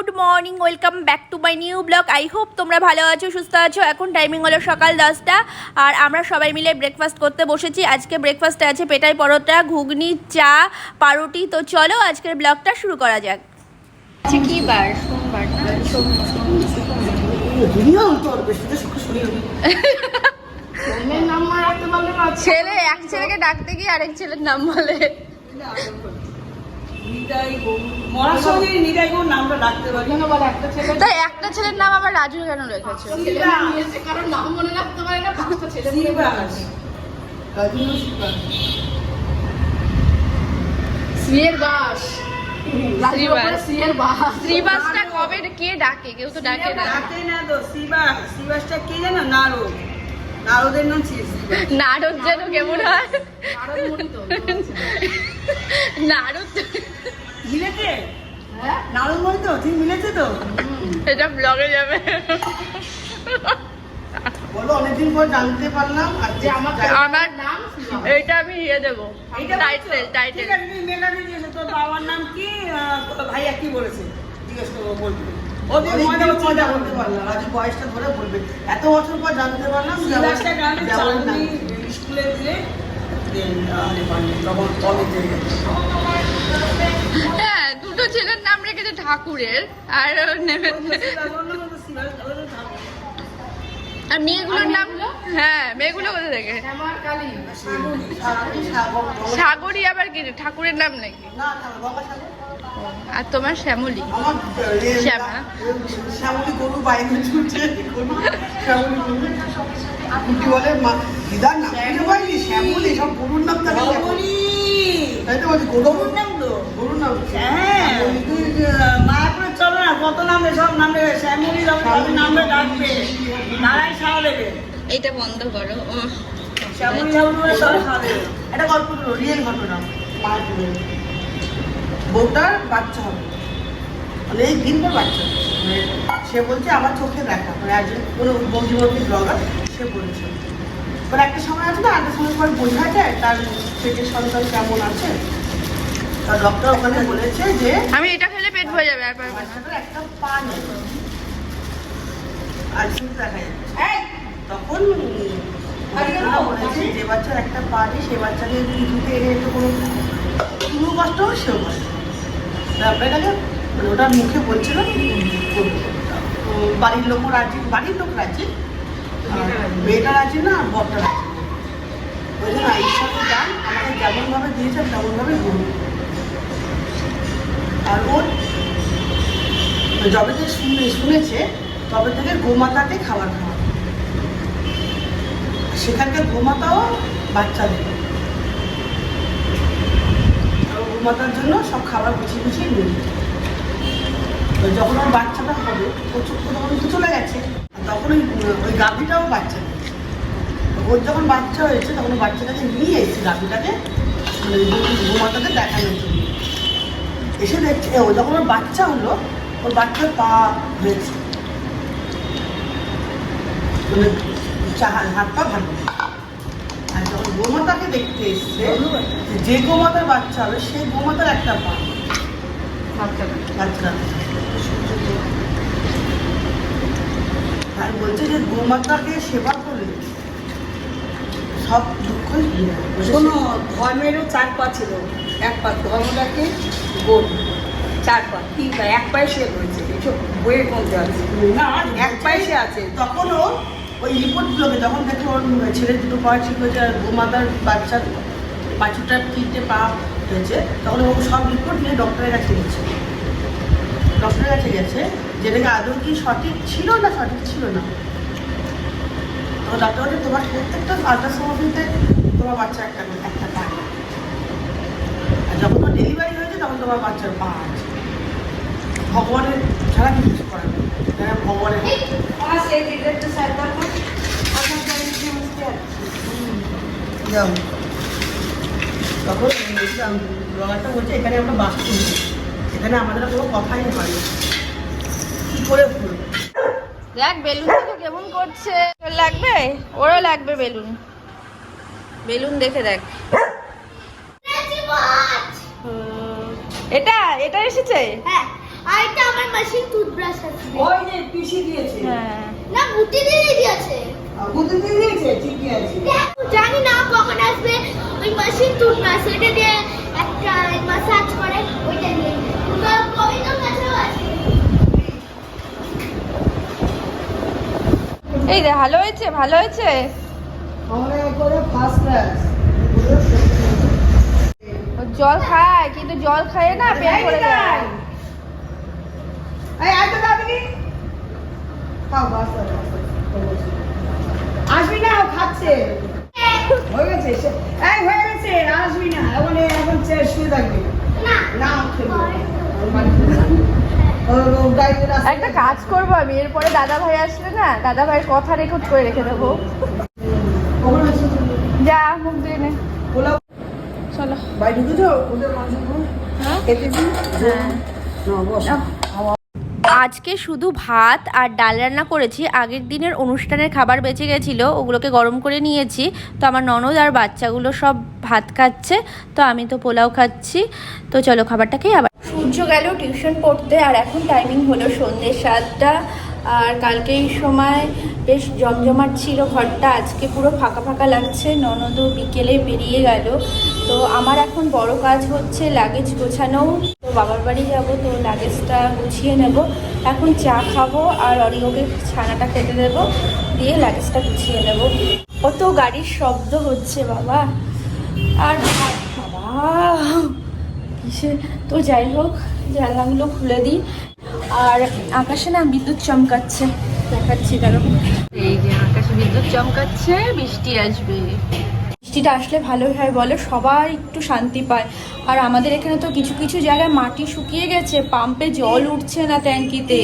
Good morning welcome back to my new blog. I hope তোমরা ভালো আছো সুস্থ আছো। এখন টাইমিং হলো সকাল দশটা। আর আমরা সবাই মিলে ব্রেকফাস্ট করতে বসেছি। আজকে ব্রেকফাস্টে আছে পেটাই পরোটা ঘুগনি চা পাউরুটি তো চলো আজকের ব্লগটা শুরু করা যাক। আচ্ছা কি বার? সোমবার ছেলে এক ছেলেকে ডাকতে গিয়ে আরেক ছেলের নাম বলে। তাই একটা ছেলের নাম আবার রাজু কেন রেখেছো? কারণ নাম মনে রাখতে পারে না পাঁচটা ছেলে শ্রীবাস বাস। শ্রীবাস। সিয়ের বাস। শ্রীবাসটা কবে কে ডাকে? কেউ তো ডাকে না। ডাকে না তো শ্রীবাস শ্রীবাসটা কে জানো নারদ। নারদের নাম নারদ যেন কেমন হয়? নারদমণি তো নারদ মিলেছে? হ্যাঁ নারদ মনে তো ঠিক মিলেছে তো? এটা ব্লগে যাবে। বলো অনেকদিন পর জানতে পারলাম আর যে আমার আমার নাম। এটা আমি ইয়ে দেবো টাইটেল টাইটেল ঠিক আছে তুমি মেলাতে দিয়েছ তোর বাবার নাম কি? ভাইয়া কি বলেছে? জিজ্ঞেস করব বলবে। এত বছর পর জানতে পারলাম স্কুলে দিলে তখন কলেজে গেছে হ্যাঁ দুটো ছেলের নাম রেখেছে ঠাকুরের, আর নেবে আর মেয়েগুলোর নাম হ্যাঁ মেয়েগুলো কোথা থেকে সাগর- আবার কি ঠাকুরের নাম নাকি। আর তোমার শ্যামলী শ্যামা। শ্যামলী গরু বাইরে ছুটছে শ্যামলী বলে দিদার নাম শ্যামলী, সব গরুর নাম। তাই তো বলছি গরুর নাম তো। গরুর নাম হ্যাঁ। তুই মায়াপুরে চলো না কত নাম সব নাম রে শ্যামলি সব নামে ডাকবে। নারায়ণ সাহা দেবে। এটা বন্ধ করো শ্যামলি ঠাকুর সব সাহা দেবে। একটা গল্প হলো রিয়েল ঘটনা মায়াপুরের বউটার বাচ্চা হবে। অনেক দিন পর বাচ্চা। মানে সে বলছে আমার চোখে দেখা। মানে একজন কোনো বন্ধুবর্তী ব্লগার সে বলেছে। মানে একটা সময় আছে না একটা সময় পর বোঝা যায় তার পেটের সন্তান কেমন আছে। তার ডক্টর ওখানে বলেছে যে আমি এটা খেলে পেট ভরে যাবে আর পারবে না। একটা পা নেই আর শুধু দেখা যাচ্ছে তখন বলেছে যে বাচ্চার একটা পা নেই সে বাচ্চাকে কিছুতে এনে একটু কোনো কোনো কষ্ট হবে? সেও কষ্ট ব্যাপারটাকে মানে ওটা মুখে বলছিল বাড়ির লোকও রাজি বাড়ির লোক রাজি আর মেয়েটা রাজি না, আর বরটা রাজি না। ওই জন্য ঈশ্বরের গান আমাকে যেমনভাবে দিয়েছে তেমনভাবে করব আর ওর যবে থেকে শুনে, শুনেছে, তবে থেকে গোমাতাকে খাবার খাওয়া। সেখানকার গোমাতাও বাচ্চা দেবে গোমাতার জন্য সব খাবার গুছিয়ে গুছিয়ে নিয়ে যখন ওর বাচ্চাটা হবে, ও চোখ তখন তো চলে গেছে। তখন ওই গাভীটাও বাচ্চা। ওর যখন বাচ্চা হয়েছে তখন বাচ্চাটাকে নিয়ে এসেছে গাভীটাকে মানে দেখানোর জন্য। এসে দেখছে ও যখন ওর বাচ্চা হলো ওর বাচ্চার পা হয়েছে মানে হাত পা ভালো আর যখন গোমাতাকে দেখতে এসছে যে গোমাতার বাচ্চা হবে সেই গোমাতার একটা পা। বাচ্চা আর বলছে যে গোমাতাকে সেবা করলে সব দুঃখই দূর কোনো ধর্মেরও চার পা ছিল। এক পা ধর্মটাকে গোল চার পা তিন পা এক পায়ে সে রয়েছে এইসব বইয়ের মধ্যে আছে। না এক পায়ে সে আছে। তখনও ওই রিপোর্টগুলোকে যখন দেখল ওর ছেলের দুটো পা ঠিক হয়েছে আর গোমাতার বাচ্চার বাছুরটা তিনটে পা হয়েছে তখন ও সব রিপোর্ট নিয়ে ডক্টরের কাছে গেছে। ডক্টরের কাছে গেছে যেটাকে আদৌ কি সঠিক ছিল না সঠিক ছিল না? তো ডাক্তার বলছে তোমার প্রত্যেকটা আল্ট্রাসোনোগ্রাফিতে তোমার বাচ্চা একটা একটা পা আর যখন তোমার ডেলিভারি হয়েছে তখন তোমার বাচ্চার পা আছে। ভগবানের ছাড়া কিছু নেই। যারা ভগবানের যাও। তখন ব্লগারটা বলছে এখানে আমরা বাস করি এখানে আমাদের কোনো কথাই হয় না। করে দেখ বেলুন কেমন করছে। লাগবে? ওরও লাগবে বেলুন। বেলুন দেখে দেখ। এটা? এটা এসেছে? হ্যাঁ আর এটা আমার মেশিন টুথব্রাশ আছে। ওই যে পিসি দিয়েছে। হ্যাঁ। না বুটি দিয়ে দিয়েছে। বুদ্ধি দিয়ে দিয়েছে? ঠিকই আছে। জানি না কখন আসবে। ওই মেশিন টুথব্রাশ ওইটা দিয়ে একটা মাসাজ করে ওইটা দিয়ে কবিতার কাছেও আছে এই রে ভালো হয়েছে ভালো হয়েছে? আমরা করে ফার্স্ট ক্লাস ও জল খায় কিন্তু জল খায় না পেট ভরে যায়। আসবি না ও খাচ্ছে। হয়ে গেছে এই হয়ে গেছে আসবি না। এখন এখন শুয়ে থাকবি। না না। একটা কাজ করব আমি, এরপরে দাদা ভাই আসলে না, দাদা ভাইয়ের কথা রেকর্ড করে রেখে দেবো। যা, মুখ দিয়ে নে। মাংস হ্যাঁ। আজকে শুধু ভাত আর ডাল রান্না করেছি, আগের দিনের অনুষ্ঠানের খাবার বেঁচে গেছিল, ওগুলোকে গরম করে নিয়েছি। তো আমার ননদ আর বাচ্চাগুলো সব ভাত খাচ্ছে, তো আমি তো পোলাও খাচ্ছি। তো চলো খাবারটাকেই আবার সূর্য গেল, টিউশন পড়তে, আর এখন টাইমিং হলো সন্ধ্যে সাতটা। আর কালকে এই সময় বেশ জমজমাট ছিল ঘরটা, আজকে পুরো ফাঁকা ফাঁকা লাগছে ননদও বিকেলে বেরিয়ে গেল। তো আমার এখন বড় কাজ হচ্ছে লাগেজ গোছানো। তো বাবার বাড়ি যাব, তো লাগেজটা গুছিয়ে নেব। এখন চা খাব আর অরিওকে ছানাটা খেতে দেবো, দিয়ে লাগেজটা গুছিয়ে নেব। কত গাড়ির শব্দ হচ্ছে বাবা। আর বাবা কিসে তো যাই হোক জানলাগুলো খুলে দিই। আর আকাশে না বিদ্যুৎ চমকাচ্ছে। দেখাচ্ছি কারণ এই যে আকাশে বিদ্যুৎ চমকাচ্ছে বৃষ্টি আসবে। বৃষ্টিটা আসলে ভালোই হয় বলে সবাই একটু শান্তি পায়। আর আমাদের এখানে তো কিছু কিছু জায়গায় মাটি শুকিয়ে গেছে পাম্পে জল উঠছে না ট্যাঙ্কিতে।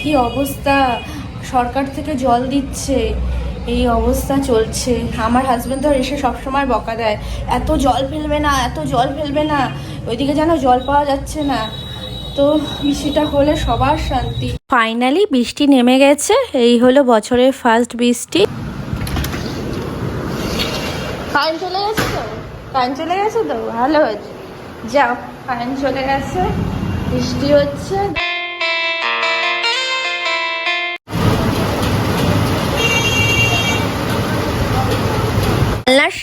কি অবস্থা? সরকার থেকে জল দিচ্ছে। এই অবস্থা চলছে। আমার হাজব্যান্ড ধর এসে সবসময় বকা দেয়। এত জল ফেলবে না এত জল ফেলবে না। ওইদিকে যেন জল পাওয়া যাচ্ছে না। তো বৃষ্টিটা হলে সবার শান্তি। ফাইনালি বৃষ্টি নেমে গেছে। এই হলো বছরের ফার্স্ট বৃষ্টি। কারেন্ট চলে গেছে তো? কারেন্ট চলে গেছে তো? ভালো হয়েছে। যাও কারেন্ট চলে গেছে। বৃষ্টি হচ্ছে।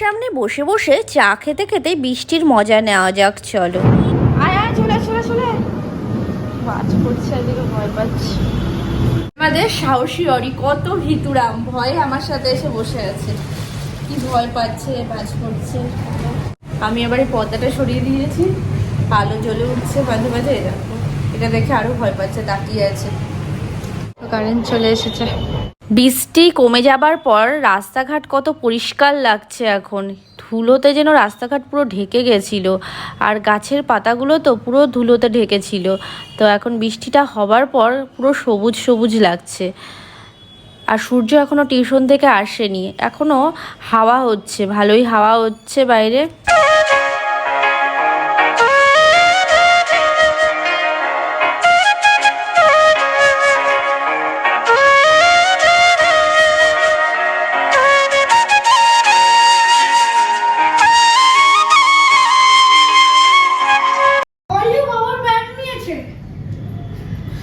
সামনে বসে বসে চা খেতে খেতে বৃষ্টির মজা নেওয়া যাক, চলো। আয় আয়, চলে চলে চলে বাজ করছে এদিকে ভয় পাচ্ছি। আমাদের সাহসী অরি কত ভিতুরাম, ভয়ে আমার সাথে এসে বসে আছে। কি ভয় পাচ্ছে বাজ করছে আমি এবার এই পর্দাটা সরিয়ে দিয়েছি। আলো জ্বলে উঠছে মাঝে মাঝে দেখো। এটা দেখে আরও ভয় পাচ্ছে, তাকিয়ে আছে। কারেন্ট চলে এসেছে। বৃষ্টি কমে যাবার পর রাস্তাঘাট কত পরিষ্কার লাগছে এখন। ধুলোতে যেন রাস্তাঘাট পুরো ঢেকে গেছিল। আর গাছের পাতাগুলো তো পুরো ধুলোতে ঢেকেছিল। তো এখন বৃষ্টিটা হবার পর পুরো সবুজ সবুজ লাগছে। আর সূর্য এখনও টিউশন থেকে আসেনি। এখনও হাওয়া হচ্ছে। ভালোই হাওয়া হচ্ছে বাইরে।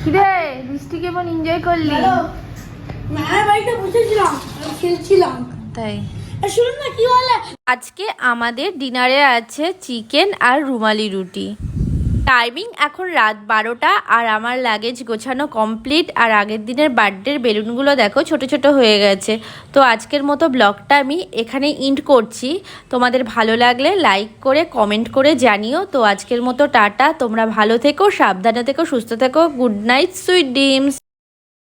কিরে বৃষ্টি কেমন এনজয় করলি? মায়ের বাড়িতে বসেছিলাম খেলছিলাম। তাই। শুনুন না কি বলে? আজকে আমাদের ডিনারে আছে চিকেন আর রুমালি রুটি। টাইমিং এখন রাত বারোটা আর আমার লাগেজ গোছানো কমপ্লিট আর আগের দিনের বার্থডের বেলুনগুলো দেখো ছোট ছোট হয়ে গেছে। তো আজকের মতো ব্লগটা আমি এখানে ইন্ড করছি। তোমাদের ভালো লাগলে লাইক করে কমেন্ট করে জানিও। তো আজকের মতো টাটা। তোমরা ভালো থেকো, সাবধানে থেকো, সুস্থ থেকো। Good night sweet ডিমস